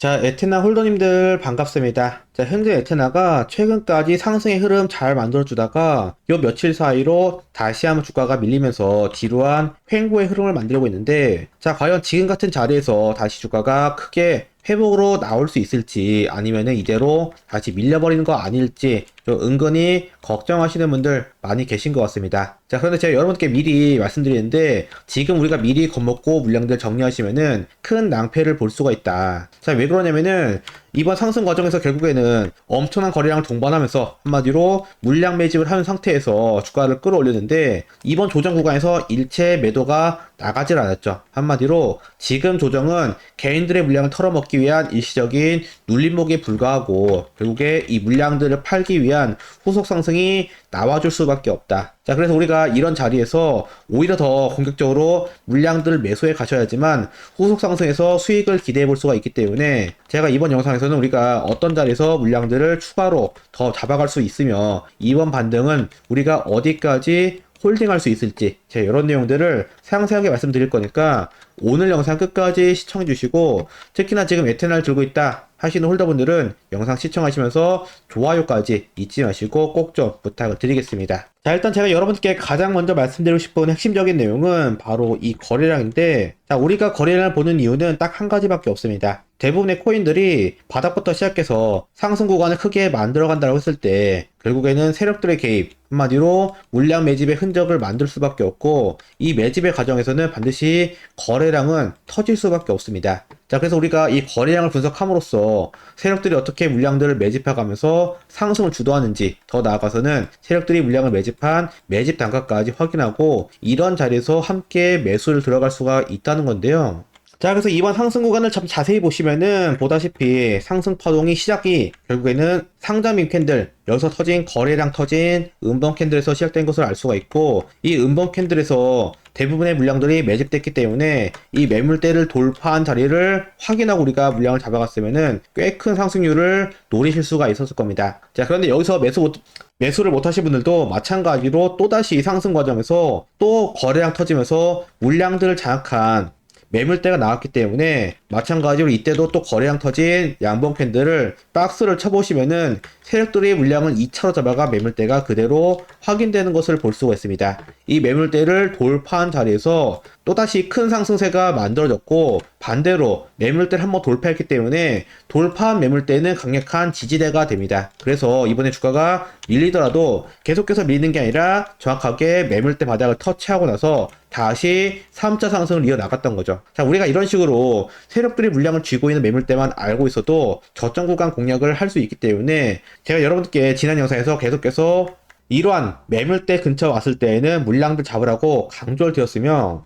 자, 에테나 홀더님들 반갑습니다. 자, 현재 에테나가 최근까지 상승의 흐름 잘 만들어주다가 요 며칠 사이로 다시 한번 주가가 밀리면서 지루한 횡보의 흐름을 만들고 있는데 자, 과연 지금 같은 자리에서 다시 주가가 크게 회복으로 나올 수 있을지 아니면은 이대로 다시 밀려버리는 거 아닐지 좀 은근히 걱정하시는 분들 많이 계신 것 같습니다. 자, 그런데 제가 여러분께 미리 말씀드리는데 지금 우리가 미리 겁먹고 물량들 정리하시면은 큰 낭패를 볼 수가 있다. 자, 왜 그러냐면은 이번 상승 과정에서 결국에는 엄청난 거래량을 동반하면서 한마디로 물량 매집을 하는 상태에서 주가를 끌어올렸는데 이번 조정 구간에서 일체 매도가 나가질 않았죠. 한마디로 지금 조정은 개인들의 물량을 털어먹기 위한 일시적인 눌림목에 불과하고 결국에 이 물량들을 팔기 위한 후속 상승이 나와줄 수밖에 없다. 자, 그래서 우리가 이런 자리에서 오히려 더 공격적으로 물량들을 매수해 가셔야지만 후속 상승에서 수익을 기대해 볼 수가 있기 때문에 제가 이번 영상에서는 우리가 어떤 자리에서 물량들을 추가로 더 잡아갈 수 있으며 이번 반등은 우리가 어디까지 홀딩할 수 있을지 제가 이런 내용들을 상세하게 말씀드릴 거니까 오늘 영상 끝까지 시청해 주시고 특히나 지금 에테날 들고 있다 하시는 홀더분들은 영상 시청하시면서 좋아요까지 잊지 마시고 꼭 좀 부탁을 드리겠습니다. 자 일단 제가 여러분께 가장 먼저 말씀드리고 싶은 핵심적인 내용은 바로 이 거래량인데 자 우리가 거래량을 보는 이유는 딱 한 가지밖에 없습니다. 대부분의 코인들이 바닥부터 시작해서 상승 구간을 크게 만들어 간다고 했을 때 결국에는 세력들의 개입 한마디로 물량 매집의 흔적을 만들 수밖에 없고 이 매집의 과정에서는 반드시 거래 량은 터질 수밖에 없습니다. 자, 그래서 우리가 이 거래량을 분석함으로써 세력들이 어떻게 물량들을 매집해가면서 상승을 주도하는지 더 나아가서는 세력들이 물량을 매집한 매집 단가까지 확인하고 이런 자리에서 함께 매수를 들어갈 수가 있다는 건데요. 자, 그래서 이번 상승 구간을 좀 자세히 보시면은 보다시피 상승 파동이 시작이 결국에는 상장민 캔들, 여기서 터진 거래량 터진 음봉 캔들에서 시작된 것을 알 수가 있고 이 음봉 캔들에서 대부분의 물량들이 매집됐기 때문에 이 매물대를 돌파한 자리를 확인하고 우리가 물량을 잡아갔으면은 꽤 큰 상승률을 노리실 수가 있었을 겁니다. 자, 그런데 여기서 매수 못, 매수를 못 하신 분들도 마찬가지로 또다시 상승 과정에서 또 거래량 터지면서 물량들을 장악한 매물대가 나왔기 때문에 마찬가지로 이때도 또 거래량 터진 양봉 캔들을 박스를 쳐보시면은 세력들의 물량을 2차로 잡아가 매물대가 그대로 확인되는 것을 볼 수가 있습니다. 이 매물대를 돌파한 자리에서 또다시 큰 상승세가 만들어졌고 반대로 매물대를 한번 돌파했기 때문에 돌파한 매물대는 강력한 지지대가 됩니다. 그래서 이번에 주가가 밀리더라도 계속해서 밀리는 게 아니라 정확하게 매물대 바닥을 터치하고 나서 다시 3차 상승을 이어나갔던 거죠. 자, 우리가 이런 식으로 세력들이 물량을 쥐고 있는 매물대만 알고 있어도 저점 구간 공략을 할 수 있기 때문에 제가 여러분께 지난 영상에서 계속해서 이러한 매물대 근처 왔을 때에는 물량들 잡으라고 강조를 드렸으며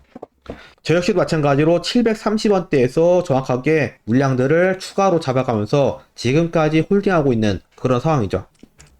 저 역시도 마찬가지로 730원대에서 정확하게 물량들을 추가로 잡아가면서 지금까지 홀딩하고 있는 그런 상황이죠.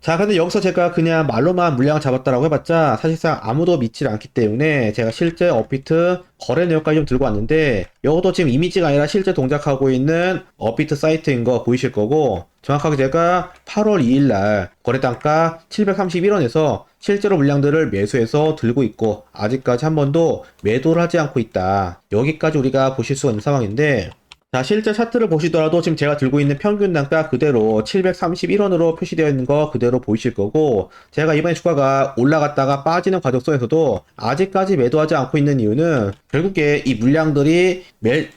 자, 근데 여기서 제가 그냥 말로만 물량을 잡았다라고 해봤자 사실상 아무도 믿질 않기 때문에 제가 실제 업비트 거래 내역까지 좀 들고 왔는데 이것도 지금 이미지가 아니라 실제 동작하고 있는 업비트 사이트인 거 보이실 거고 정확하게 제가 8월 2일 날 거래 단가 731원에서 실제로 물량들을 매수해서 들고 있고 아직까지 한 번도 매도를 하지 않고 있다. 여기까지 우리가 보실 수가 있는 상황인데 자, 실제 차트를 보시더라도 지금 제가 들고 있는 평균 단가 그대로 731원으로 표시되어 있는 거 그대로 보이실 거고, 제가 이번에 주가가 올라갔다가 빠지는 과정 속에서도 아직까지 매도하지 않고 있는 이유는 결국에 이 물량들이 매,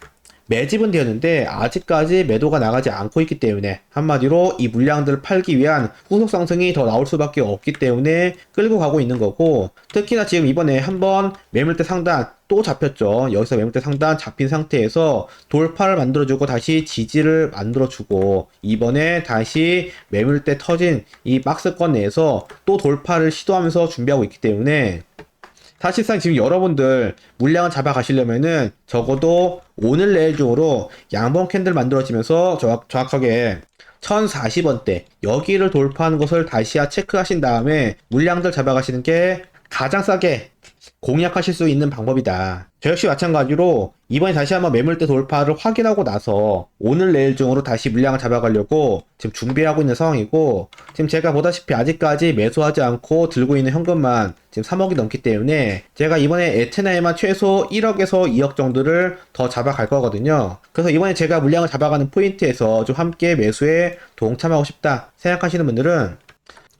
매집은 되었는데 아직까지 매도가 나가지 않고 있기 때문에 한마디로 이 물량들을 팔기 위한 후속 상승이 더 나올 수밖에 없기 때문에 끌고 가고 있는 거고 특히나 지금 이번에 한번 매물대 상단 또 잡혔죠. 여기서 매물대 상단 잡힌 상태에서 돌파를 만들어주고 다시 지지를 만들어주고 이번에 다시 매물대 터진 이 박스권 내에서 또 돌파를 시도하면서 준비하고 있기 때문에 사실상 지금 여러분들 물량을 잡아가시려면은 적어도 오늘 내일 중으로 양봉 캔들 만들어지면서 정확, 정확하게 1040원대 여기를 돌파하는 것을 다시야 체크하신 다음에 물량들 잡아가시는 게 가장 싸게 공략하실 수 있는 방법이다. 저 역시 마찬가지로 이번에 다시 한번 매물대 돌파를 확인하고 나서 오늘 내일 중으로 다시 물량을 잡아가려고 지금 준비하고 있는 상황이고 지금 제가 보다시피 아직까지 매수하지 않고 들고 있는 현금만 지금 3억이 넘기 때문에 제가 이번에 에테나에만 최소 1억에서 2억 정도를 더 잡아갈 거거든요. 그래서 이번에 제가 물량을 잡아가는 포인트에서 좀 함께 매수에 동참하고 싶다 생각하시는 분들은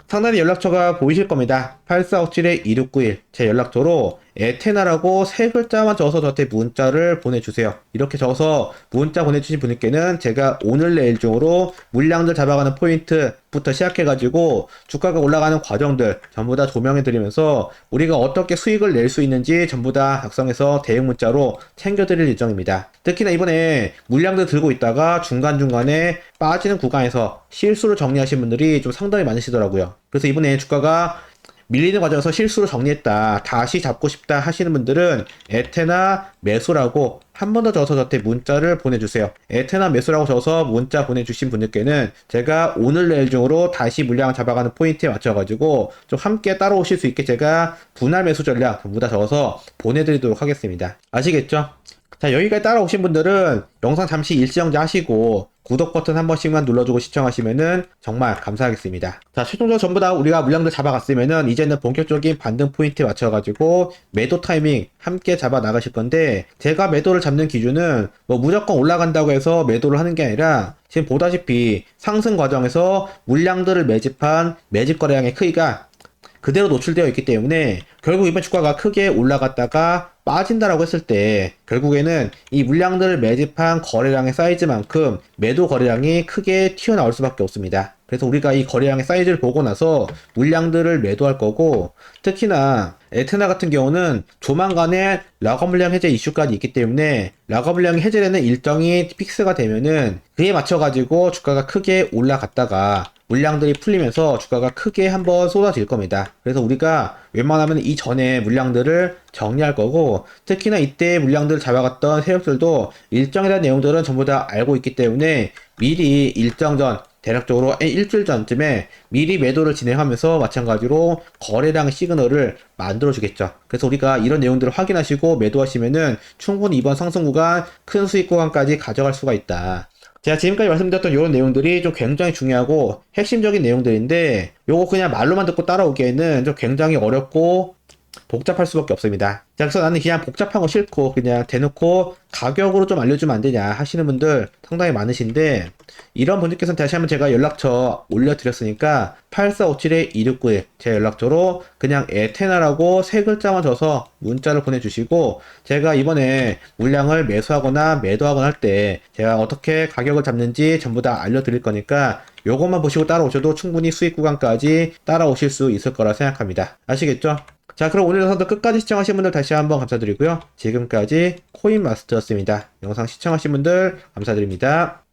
상단에 연락처가 보이실 겁니다. 8457-2691 제 연락처로 에테나라고 세 글자만 적어서 저한테 문자를 보내주세요. 이렇게 적어서 문자 보내주신 분께는 제가 오늘 내일 중으로 물량들 잡아가는 포인트부터 시작해가지고 주가가 올라가는 과정들 전부 다 조명해드리면서 우리가 어떻게 수익을 낼 수 있는지 전부 다 작성해서 대응 문자로 챙겨드릴 예정입니다. 특히나 이번에 물량들 들고 있다가 중간중간에 빠지는 구간에서 실수를 정리하신 분들이 좀 상당히 많으시더라고요. 그래서 이번에 주가가 밀리는 과정에서 실수로 정리했다. 다시 잡고 싶다 하시는 분들은 에테나 매수라고 한 번 더 적어서 저한테 문자를 보내주세요. 에테나 매수라고 적어서 문자 보내주신 분들께는 제가 오늘 내일 중으로 다시 물량을 잡아가는 포인트에 맞춰가지고 좀 함께 따라오실 수 있게 제가 분할 매수 전략 전부 다 적어서 보내드리도록 하겠습니다. 아시겠죠? 자, 여기까지 따라오신 분들은 영상 잠시 일시정지 하시고 구독 버튼 한 번씩만 눌러주고 시청하시면은 정말 감사하겠습니다. 자, 최종적으로 전부 다 우리가 물량들 잡아갔으면은 이제는 본격적인 반등 포인트에 맞춰가지고 매도 타이밍 함께 잡아 나가실 건데 제가 매도를 잡는 기준은 뭐 무조건 올라간다고 해서 매도를 하는 게 아니라 지금 보다시피 상승 과정에서 물량들을 매집한 매집 거래량의 크기가 그대로 노출되어 있기 때문에 결국 이번 주가가 크게 올라갔다가 빠진다라고 했을 때 결국에는 이 물량들을 매집한 거래량의 사이즈만큼 매도 거래량이 크게 튀어나올 수밖에 없습니다. 그래서 우리가 이 거래량의 사이즈를 보고 나서 물량들을 매도할 거고 특히나 에테나 같은 경우는 조만간에 라거 물량 해제 이슈까지 있기 때문에 라거 물량이 해제되는 일정이 픽스가 되면은 그에 맞춰 가지고 주가가 크게 올라갔다가 물량들이 풀리면서 주가가 크게 한번 쏟아질 겁니다. 그래서 우리가 웬만하면 이전에 물량들을 정리할 거고 특히나 이때 물량들을 잡아갔던 세력들도 일정에 대한 내용들은 전부 다 알고 있기 때문에 미리 일정 전 대략적으로 일주일 전쯤에 미리 매도를 진행하면서 마찬가지로 거래량 시그널을 만들어 주겠죠. 그래서 우리가 이런 내용들을 확인하시고 매도하시면은 충분히 이번 상승 구간 큰 수익 구간까지 가져갈 수가 있다. 제가 지금까지 말씀드렸던 이런 내용들이 좀 굉장히 중요하고 핵심적인 내용들인데 요거 그냥 말로만 듣고 따라오기에는 좀 굉장히 어렵고 복잡할 수밖에 없습니다. 자, 그래서 나는 그냥 복잡한 거 싫고 그냥 대놓고 가격으로 좀 알려주면 안 되냐 하시는 분들 상당히 많으신데 이런 분들께서는 다시 한번 제가 연락처 올려드렸으니까 8457-2691 제 연락처로 그냥 에테나라고 세 글자만 줘서 문자를 보내주시고 제가 이번에 물량을 매수하거나 매도하거나 할 때 제가 어떻게 가격을 잡는지 전부 다 알려드릴 거니까 요것만 보시고 따라오셔도 충분히 수익 구간까지 따라오실 수 있을 거라 생각합니다. 아시겠죠? 자, 그럼 오늘 영상도 끝까지 시청하신 분들 다시 한번 감사드리고요. 지금까지 코인 마스터였습니다. 영상 시청하신 분들 감사드립니다.